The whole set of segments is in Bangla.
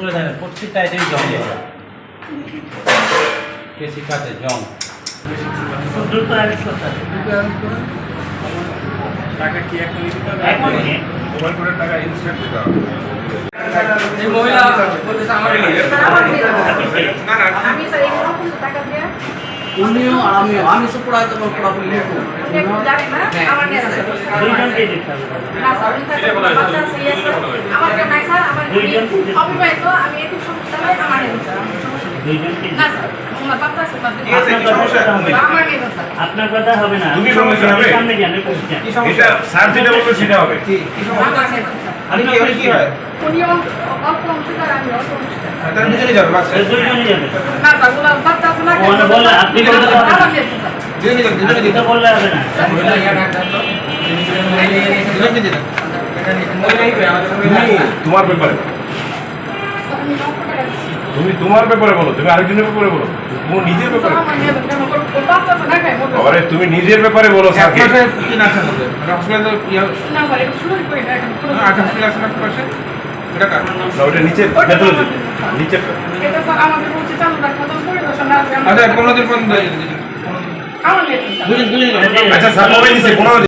সেটা এটাই জং এটা কেসি কাটে জং। টাকা কি এখন মোবাইল করে টাকা ইনস্ট্যান্ট দিতে হবে আমি স্যার এগুলো কিন্তু টাকা উনিও আর আমিও। আমি তো পুরো একদম পুরোপুরি নিখু উনি একটু জানেন না? আমার দুইজন। অবিবাহিত আমি আমার না স্যার আপনার কথা হবে না? সামনে যান এটা স্যার যেটা বলবে সেটা হবে। আপনার কি হয়? উনি অল্প অংশীদার আমি অল্প অংশীদার। ওখানে বললে আপনি আপনি হবে না। তোমার ব্যাপারে। তুমি তোমার ব্যাপারে বলো তুমি আরেকজনের ব্যাপারে বলো। তোমার নিজের ব্যাপারে আরে তুমি নিজের ব্যাপারে বলো এক স্যারকে। মাসে তিন আসার মধ্যে। হসপিটালে না স্যার একটু শুরু করি না এখন শুরু আট হসপিটাল আছে না পাশে এটা কার না ওটা নিচে নিচে এটা স্যার আমাদের বলছে চালু রাখা তো পরিদর্শন আছে আচ্ছা পনেরো দিন পর্যন্ত আচ্ছা স্যার মোবাইল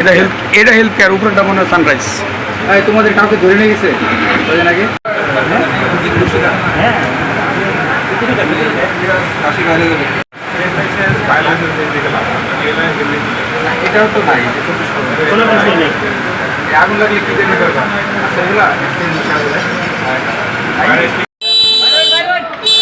এটা হেলথ এটা হেলথ কেয়ার উপরেটা মনে হয় সানরাইজ তোমাদের কাউকে ধরে নিয়ে গেছে? কদিন আগে হ্যাঁ? গেলে এটাও তো নাই। আগুন লাগলে কি দেবে দরকার? আচ্ছা এগুলা?